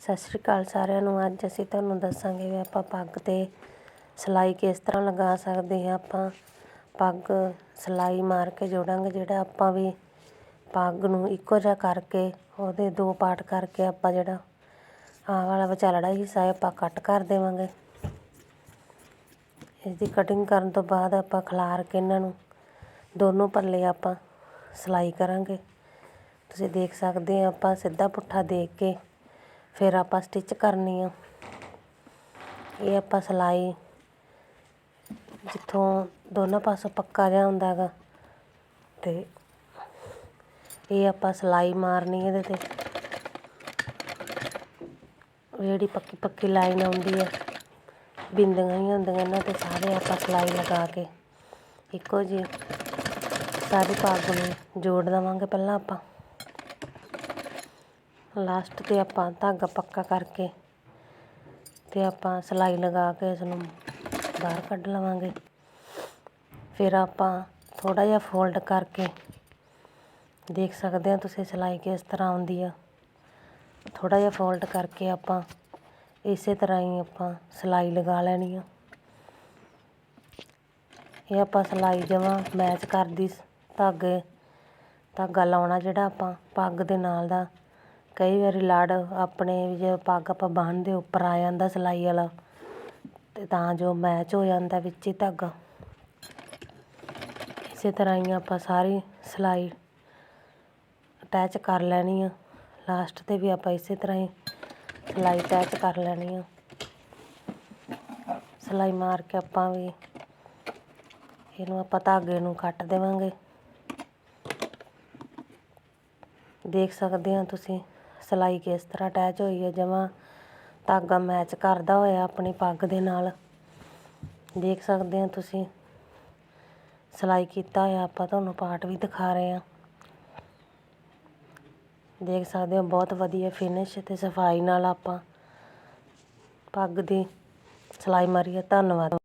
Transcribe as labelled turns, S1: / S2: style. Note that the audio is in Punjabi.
S1: ਸਤਿ ਸ਼੍ਰੀ ਅਕਾਲ ਸਾਰਿਆਂ ਨੂੰ। ਅੱਜ ਅਸੀਂ ਤੁਹਾਨੂੰ ਦੱਸਾਂਗੇ ਵੀ ਆਪਾਂ ਪੱਗ 'ਤੇ ਸਿਲਾਈ ਕਿਸ ਤਰ੍ਹਾਂ ਲਗਾ ਸਕਦੇ ਹਾਂ। ਆਪਾਂ ਪੱਗ ਸਿਲਾਈ ਮਾਰ ਕੇ ਜੋੜਾਂਗੇ, ਜਿਹੜਾ ਆਪਾਂ ਵੀ ਪੱਗ ਨੂੰ ਇੱਕੋ ਜਿਹਾ ਕਰਕੇ ਉਹਦੇ ਦੋ ਪਾਰਟ ਕਰਕੇ ਆਪਾਂ ਜਿਹੜਾ ਆਹ ਵਾਲਾ ਵਿਚਾਲੜਾ ਹਿੱਸਾ ਹੈ ਆਪਾਂ ਕੱਟ ਕਰ ਦੇਵਾਂਗੇ। ਇਸ ਦੀ ਕਟਿੰਗ ਕਰਨ ਤੋਂ ਬਾਅਦ ਆਪਾਂ ਖਿਲਾਰ ਕੇ ਇਹਨਾਂ ਨੂੰ ਦੋਨੋਂ ਪੱਲੇ ਆਪਾਂ ਸਿਲਾਈ ਕਰਾਂਗੇ। ਤੁਸੀਂ ਦੇਖ ਸਕਦੇ ਆ, ਆਪਾਂ ਸਿੱਧਾ ਪੁੱਠਾ ਦੇਖ ਕੇ ਫਿਰ ਆਪਾਂ ਸਟਿਚ ਕਰਨੀ ਆ। ਇਹ ਆਪਾਂ ਸਿਲਾਈ, ਜਿੱਥੋਂ ਦੋਨਾਂ ਪਾਸੋਂ ਪੱਕਾ ਜਿਹਾ ਹੁੰਦਾ ਹੈਗਾ। ਅਤੇ ਇਹ ਆਪਾਂ ਸਿਲਾਈ ਮਾਰਨੀ ਇਹਦੇ ਤੇ। ਜਿਹੜੀ ਪੱਕੀ ਪੱਕੀ ਲਾਈਨ ਆਉਂਦੀ ਆ, ਬਿੰਦੀਆਂ ਹੀ ਹੁੰਦੀਆਂ ਇਹਨਾਂ ਤੇ, ਸਾਰੇ ਆਪਾਂ ਸਿਲਾਈ ਲਗਾ ਕੇ। ਇੱਕੋ ਜਿਹੀ ਸਾਰੀ ਪੱਗ ਨੂੰ ਜੋੜ ਦੇਵਾਂਗੇ ਪਹਿਲਾਂ ਆਪਾਂ। ਲਾਸਟ 'ਤੇ ਆਪਾਂ ਧਾਗਾ ਪੱਕਾ ਕਰਕੇ ਅਤੇ ਆਪਾਂ ਸਿਲਾਈ ਲਗਾ ਕੇ ਇਸ ਨੂੰ ਬਾਹਰ ਕੱਢ ਲਵਾਂਗੇ। ਫਿਰ ਆਪਾਂ ਥੋੜ੍ਹਾ ਜਿਹਾ ਫੋਲਡ ਕਰਕੇ ਦੇਖ ਸਕਦੇ ਆ ਤੁਸੀਂ ਸਿਲਾਈ ਕਿਸ ਤਰ੍ਹਾਂ ਆਉਂਦੀ ਆ। ਥੋੜ੍ਹਾ ਜਿਹਾ ਫੋਲਡ ਕਰਕੇ ਆਪਾਂ ਇਸੇ ਤਰ੍ਹਾਂ ਹੀ ਆਪਾਂ ਸਿਲਾਈ ਲਗਾ ਲੈਣੀ ਆ। ਇਹ ਆਪਾਂ ਸਿਲਾਈ ਜਮਾਂ ਮੈਚ ਕਰਦੀ ਧਾਗੇ ਧਾਗਾ ਲਾਉਣਾ ਜਿਹੜਾ ਆਪਾਂ ਪੱਗ ਦੇ ਨਾਲ ਦਾ ਕਈ ਵਾਰੀ ਲਾੜ ਆਪਣੇ ਜੇ ਪੱਗ ਆਪਾਂ ਬੰਨ੍ਹਦੇ ਉੱਪਰ ਆ ਜਾਂਦਾ ਸਿਲਾਈ ਵਾਲਾ ਅਤੇ ਤਾਂ ਜੋ ਮੈਚ ਹੋ ਜਾਂਦਾ ਵਿੱਚ ਹੀ ਧਾਗਾ। ਇਸੇ ਤਰ੍ਹਾਂ ਹੀ ਆਪਾਂ ਸਾਰੀ ਸਿਲਾਈ ਅਟੈਚ ਕਰ ਲੈਣੀ ਆ। ਲਾਸਟ 'ਤੇ ਵੀ ਆਪਾਂ ਇਸੇ ਤਰ੍ਹਾਂ ਹੀ ਸਿਲਾਈ ਅਟੈਚ ਕਰ ਲੈਣੀ ਆ। ਸਿਲਾਈ ਮਾਰ ਕੇ ਆਪਾਂ ਵੀ ਇਹਨੂੰ ਆਪਾਂ ਧਾਗੇ ਨੂੰ ਕੱਟ ਦੇਵਾਂਗੇ। ਦੇਖ ਸਕਦੇ ਆ ਤੁਸੀਂ ਸਿਲਾਈ ਕਿਸ ਤਰ੍ਹਾਂ ਅਟੈਚ ਹੋਈ ਹੈ, ਜਮਾਂ ਧਾਗਾ ਮੈਚ ਕਰਦਾ ਹੋਇਆ ਆਪਣੀ ਪੱਗ ਦੇ ਨਾਲ। ਦੇਖ ਸਕਦੇ ਆ ਤੁਸੀਂ, ਸਿਲਾਈ ਕੀਤਾ ਹੋਇਆ, ਆਪਾਂ ਤੁਹਾਨੂੰ ਪਾਰਟ ਵੀ ਦਿਖਾ ਰਹੇ ਹਾਂ। ਦੇਖ ਸਕਦੇ ਹੋ, ਬਹੁਤ ਵਧੀਆ ਫਿਨਿਸ਼ ਤੇ ਸਫ਼ਾਈ ਨਾਲ ਆਪਾਂ ਪੱਗ ਦੀ ਸਿਲਾਈ ਮਾਰੀ ਹੈ। ਧੰਨਵਾਦ।